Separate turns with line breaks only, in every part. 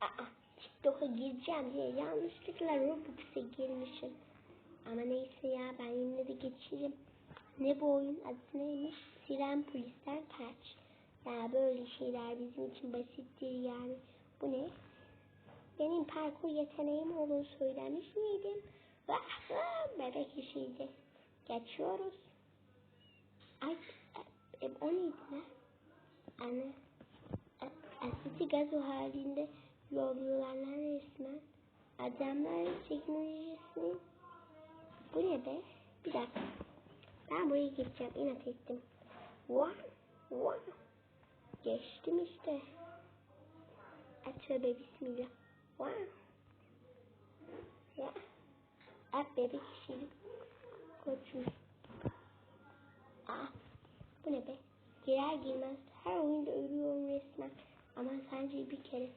Aa, TikTok'a gireceğim diye yanlışlıkla Robux'a girmişim. Ama neyse ya ben yine de geçerim. Ne bu oyun adı neymiş? Siren Polisler Kaç. Ya böyle şeyler bizim için basittir yani. Bu ne? Benim parkur yeteneğim olduğunu söylemiş miydim? Vah bebek işiydi. Geçiyoruz. Ay e, e, o neydi ne? Anne. E, Asiti gazo halinde yolluyorlar resmen. Adamların teknolojisini. Bu ne be? Bir dakika. Ben buraya geçeceğim. İnat ettim. Wow. Wow. Geçtim işte. Tövbe bismillah. Wow. Ya. Ay bebek işini. Koçum. Aa. Bu ne be? Girer girmez her oyunda ölüyorum resmen. Ama sence bir kere.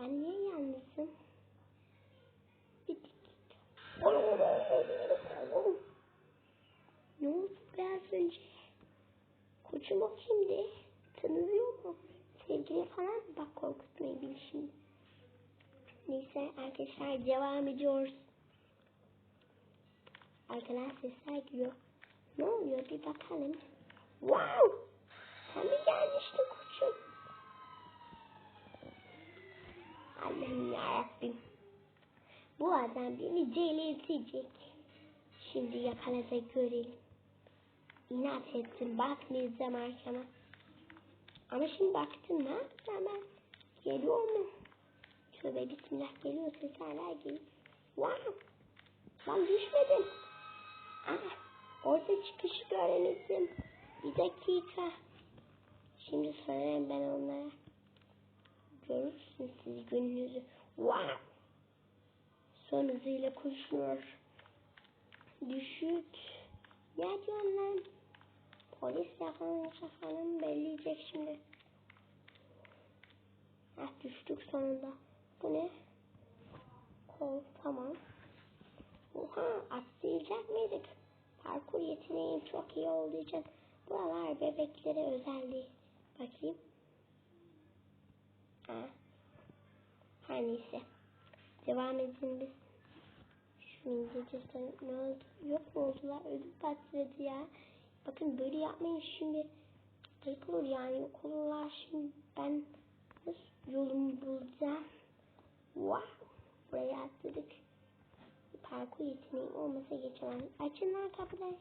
Ben niye yalnızım? Bir dakika. Ne oldu biraz önce? Koçum o kimdi? Tanıyor mu? Sevgili falan? Bak korkutmayın beni şimdi. Neyse arkadaşlar devam ediyoruz. Arkadan sesler geliyor. Ne oluyor bir bakalım. Wow! Sen mi gelmiştin koçum? Allah'ım yarabbim. Bu adam beni delirtecek. Şimdi yakala da görelim. İnat ettim bakmayacağım arkama. Ama şimdi baktım ne yapacağım ben? Geliyor mu? Tövbe bismillah geliyor ses hala geliyor. Wow! Lan düşmedim. Ah, orada çıkışı göremedim. Bir dakika. Şimdi sorarım ben onlara. Görürsünüz siz gününüzü. Wow! Son hızıyla koşuyor. Düşük. Ne diyorsun lan? Polis yakalanırsa falan belleyecek şimdi. Ah düştük sonunda. Bu ne? Kol tamam. Oha atlayacak mıydık? Parkur yeteneğim çok iyi olduğu için buralar bebeklere özel değil. Bakayım. Ha. Her neyse. Devam edin biz. Şu İngilizce ne oldu? Yok mu oldular? Ödüm patladı ya. Bakın böyle yapmayın şimdi. Ayıp olur yani yok olurlar şimdi. Ben nasıl yolumu bulacağım? Wow. Buraya atladık. Parkur yeteneğim olmasa geçemem. Açın lan kapıları.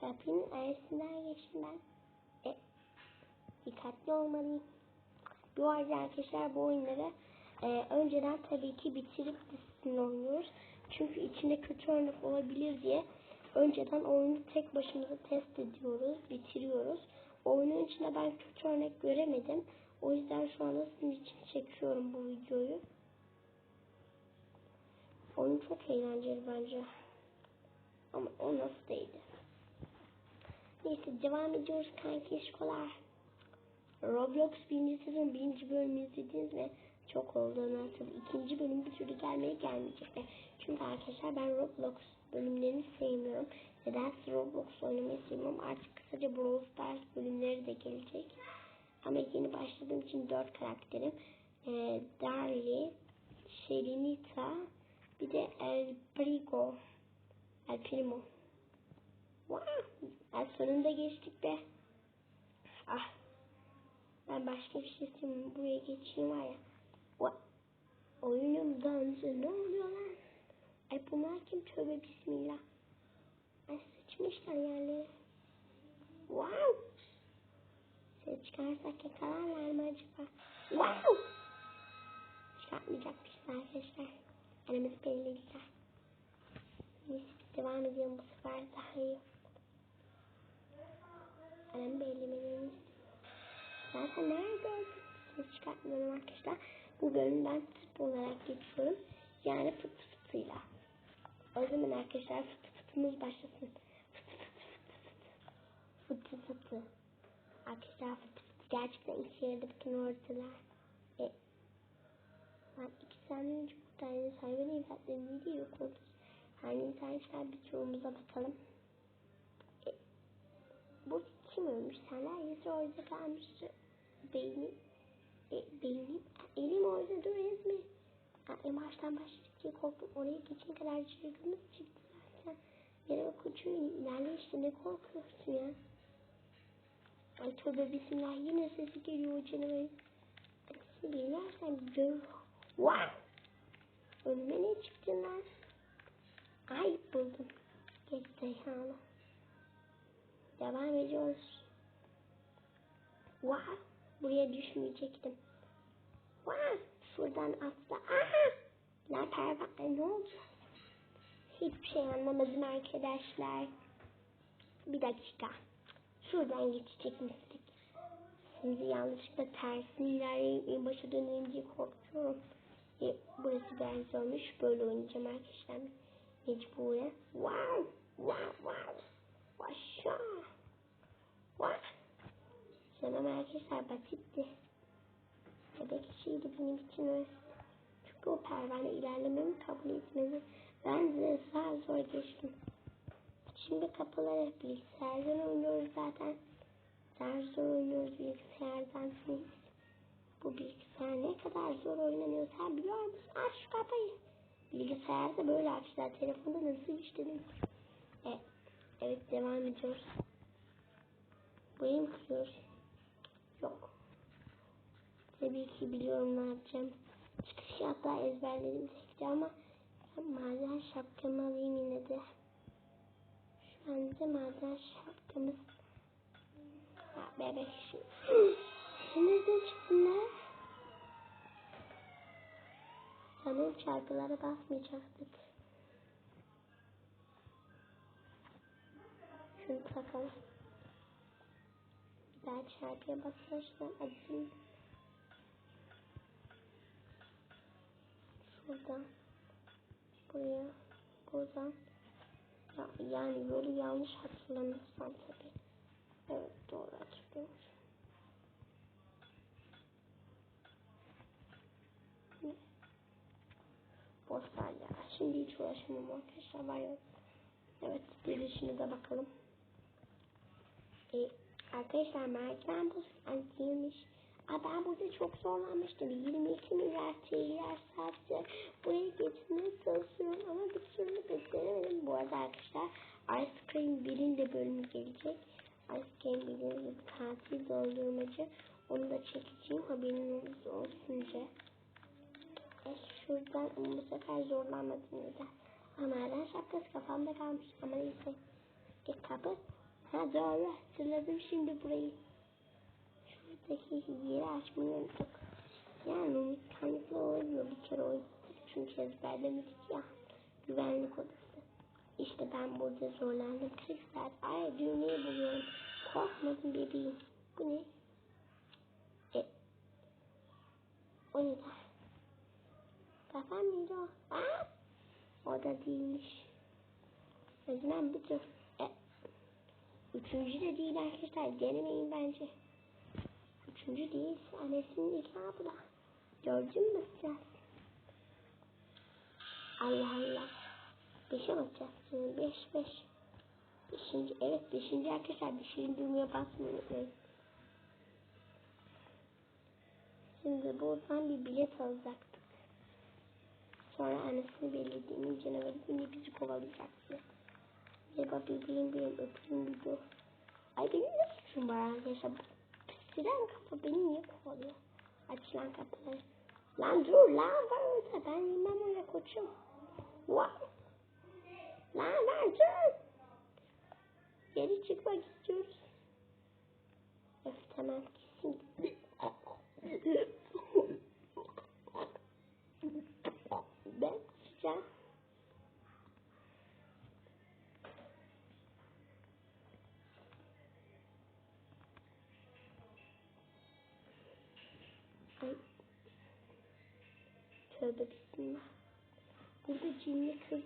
Kapının arasından geçtim ben. E, dikkatli olmalıyım. Bu arada arkadaşlar bu oyunları e, önceden tabii ki bitirip dizisini oynuyoruz. Çünkü içinde kötü örnek olabilir diye önceden oyunu tek başımıza test ediyoruz, bitiriyoruz. Oyunun içinde ben kötü örnek göremedim. O yüzden şu anda sizin için çekiyorum bu videoyu. Oyun çok eğlenceli bence. Ama o nasıl değildi. Neyse devam ediyoruz kanki eşkolar. Roblox birinci sezon birinci bölümü izlediniz ve çok olduğunu hatırlıyorum. İkinci bölüm bir türlü gelmeye gelmeyecekler. Çünkü arkadaşlar ben Roblox bölümlerini sevmiyorum. Nedense Roblox oynamayı sevmiyorum. Artık kısaca Brawl Stars bölümleri de gelecek. Ama yeni başladığım için dört karakterim. Ee, Darly, Sherinita, bir de El Prigo. El Primo. Wow. El sonunda geçtik be. Ah. Ben başka bir şey istemiyorum. Buraya geçeyim var ya. What? Oyunum dondu. Ne oluyor lan? Ay bunlar kim? Tövbe bismillah. Ay sıçmışlar yerlere. Wow. Ses çıkarsak yakalarlar mı acaba? Wow. Çıkartmayacakmışlar arkadaşlar. Aramızı belirlediler. Neyse devam edelim bu sefer daha iyi. Aramı belirlemelerini Zaten nerede? Ses çıkartmıyorum arkadaşlar. Bu bölümü ben tıp olarak geçiyorum. Yani fıt fıtıyla. O zaman arkadaşlar fıt fıtımız başlasın. Fıt fıt fıtı. Arkadaşlar fıt fıt gerçekten işe yaradı bütün ortalar. E, ben iki tane önce bu tane hayvan evlatları video yok oldu. Neyse arkadaşlar bir turumuza bakalım. E, bu kim ölmüş? Senler yazı orada kalmıştı. Beyni. E, beynim, elim dur ezme. Ha, en baştan başladık diye korktum. Oraya geçene kadar çırgınız çıktı zaten. Merhaba koçum ilerle işte ne korkuyorsun ya. Ay tövbe bismillah yine sesi geliyor o canavarın. Sesi geliyorsan gör. Wow. Önüme ne çıktı lan? Ay buldum. Geri zekalı. Devam ediyoruz. Wow. Buraya düşmeyecektim. Wow. Şuradan atla. Aha. Lan pervane ne oldu? Hiçbir şey anlamadım arkadaşlar. Bir dakika. Şuradan geçecekmiştik. Şimdi yanlışlıkla tersini ilerleyip en başa dönünce korkuyorum. E, burası biraz zormuş. Böyle oynayacağım arkadaşlar. Mecburen. Wow. Wow. Wow. Aşağı. Wow. Canım arkadaşlar basitti. Bebek işiydi benim için orası. Çünkü o pervane ilerlememi kabul etmedi. Ben de zar zor geçtim. Şimdi kapılar hep bilgisayardan oynuyoruz zaten. Zar zor oynuyoruz bilgisayardan. Bu bilgisayar ne kadar zor oynanıyor sen biliyor musun? Aç şu kapıyı. Bilgisayarda böyle açtılar. Telefonda nasıl işledim? E, evet devam ediyoruz. Burayı mı? Yok. Tabii ki biliyorum ne yapacağım. Çıkışı hatta ezberledim tekte ama maden şapkamı alayım yine de. Şu anda maden şapkamız. Ha, bebek şu. Nereden çıktın lan? Sanırım çarpılara basmayacaktık. Şunu takalım. Daha çarpıya basarsan acıyım. Şuradan. Buraya. Buradan. Ya, yani yolu yanlış hatırlamıyorsam tabii. Evet doğru hatırlıyorum. Boş ver ya. Şimdi hiç uğraşamam arkadaşlar. Var yok. Evet girişine de bakalım. E, arkadaşlar merdiven bu antiymiş. Aa, ben burada çok zorlanmıştım. 22 milyar TL'ler sadece buraya geçmeye çalışıyorum ama bir türlü beceremedim. Bu arada arkadaşlar Ice Cream 1'in de bölümü gelecek. Ice Cream 1'in bir tatil doldurmacı. Onu da çekeceğim. Haberiniz olsunca. E, şuradan bu sefer zorlanmadım neden. Ama nereden şapkası kafamda kalmış. Ama neyse. E kapı. Ha doğru hatırladım şimdi burayı. Şuradaki yeri açmayı unuttuk. Yani unutkanlıkla oluyor bir kere o çünkü ezberlemedik ya. Güvenlik odası. İşte ben burada zorlandım. 40 saat ay düğmeyi buluyorum. Korkmadım bebeğim. Bu ne? E, o ne da? Kafam mıydı o? Aa! O da değilmiş. Zaman bir tür. Üçüncü de değil arkadaşlar. Denemeyin bence. Üçüncü değil. Annesinin nikahı bu da. Gördün mü sen? Allah Allah. Beşe basacaksın. Beş beş. Beşinci. Evet beşinci arkadaşlar. Beşinci düğmeye basmayı unutmayın. Şimdi buradan bir bilet alacaktık. Sonra annesini belirlediğimiz canavarı yine bizi kovalayacaktı. Benim öpeyim bir dur. Ay benim ne suçum var arkadaşlar? Siren kapı beni niye kovalıyor? Aç lan kapıları. Lan dur lan var orada. Ben yemem öyle koçum. Wow. Lan lan dur. Geri çıkmak istiyoruz. Öf tamam kesin. Tövbe bismillah. Burada cinli kız.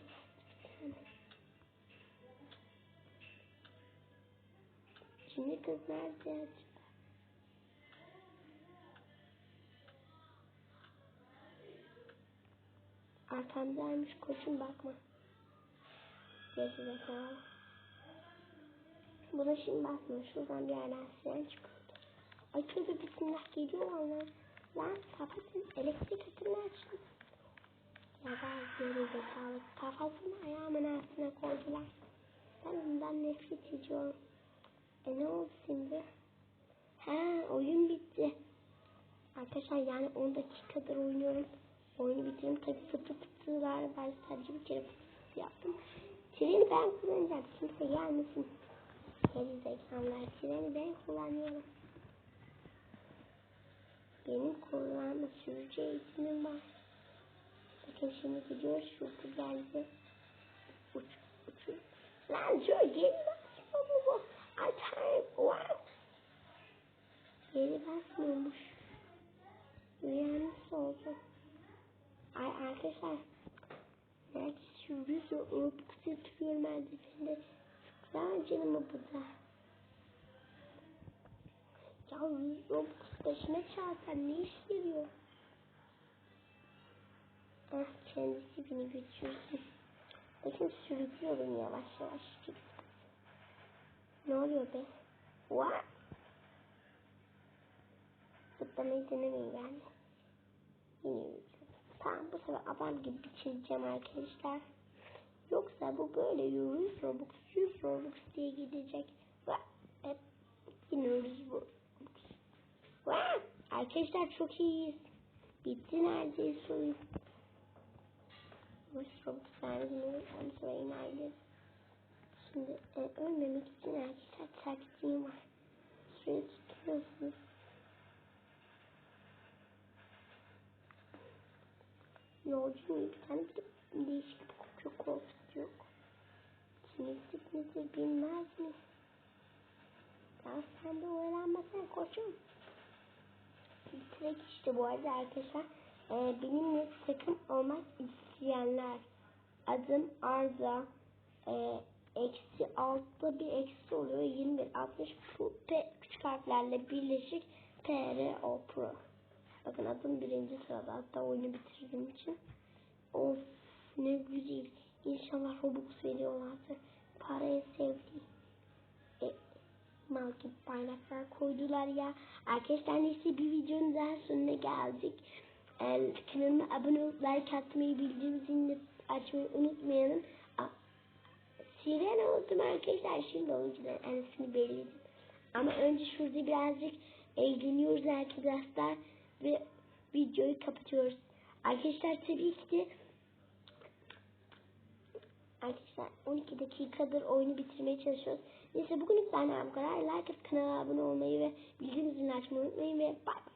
Cinli kız nerede? Arkamdaymış koçum bakma. Gerizekalı. Buna şimdi basma. Şuradan bir yerden siren çıkıyordu. Ay tövbe bismillah geliyor valla. Lan kapatın. Elektrik akımını açın. Da geri zekalı. Kafasını ayağımın altına koydular. Ben bundan nefret ediyorum. E ne oldu şimdi? Ha oyun bitti. Arkadaşlar yani 10 dakikadır oynuyorum. Oyunu bitirdim. Tabi fıtı fıtılar var. Sadece bir kere fıtı yaptım. Treni ben kullanacağım. Kimse gelmesin. Geri zekalılar. Treni ben kullanıyorum. Benim kullanma sürücü eğitimim var. Şimdi gidiyoruz. Şurada geldi. Uç, uç. Lan şöyle geri basma bu. Atayım. Wow. Geri basmıyormuş. Uyanmış oldu. Ay arkadaşlar. Belki sürüyorsa Robux yatırıyor merdivende. Sıklar canımı bu da. Ya 100 Robux başına çarpan ne iş yarıyor? Ah kendisi beni götürsün. Bakın sürüklüyorum yavaş yavaş. Ne oluyor be? What? Zıplamayı denemeyin yani. Yürüyeceğim. Tamam bu sefer adam gibi bitireceğim arkadaşlar. Yoksa bu böyle 100 Robux 100 Robux diye gidecek. Ve hep 100 Robux. Ve arkadaşlar çok iyiyiz. Bitti neredeyse oyun. 100 Robux verdiğini hem sırayı neredeyse. Şimdi e, ölmemek için arkadaşlar taktiğim var. Şuraya tutuyorsunuz. Yolcuyum bir tane bir de değişik bir kokuyor koltuk yok. Sinirlik nedir bilmez mi? Ya sen de öğrenmesen koçum. Bitirek işte bu arada arkadaşlar. Ee, benimle takım olmak isteyenler. Adım Arda. Ee, eksi altta bir eksi oluyor. 21 60 bu P küçük harflerle birleşik PR O Pro. Bakın adım birinci sırada. Hatta oyunu bitirdiğim için. Of ne güzel. İnşallah Robux veriyorlardır. Parayı sevdi. E, mal gibi bayraklar koydular ya. Arkadaşlar neyse bir videonun daha sonuna geldik. E, kanalıma abone olup like atmayı bildiğim zilini açmayı unutmayalım. A, Siren oldum arkadaşlar. Şimdi oyuncuların anasını belirledim. Ama önce şurada birazcık eğleniyoruz arkadaşlar ve videoyu kapatıyoruz. Arkadaşlar tabii ki de Arkadaşlar 12 dakikadır oyunu bitirmeye çalışıyoruz. Neyse bugünlük benden bu kadar. Like atıp kanala abone olmayı ve bildirim zilini açmayı unutmayın ve bye bye.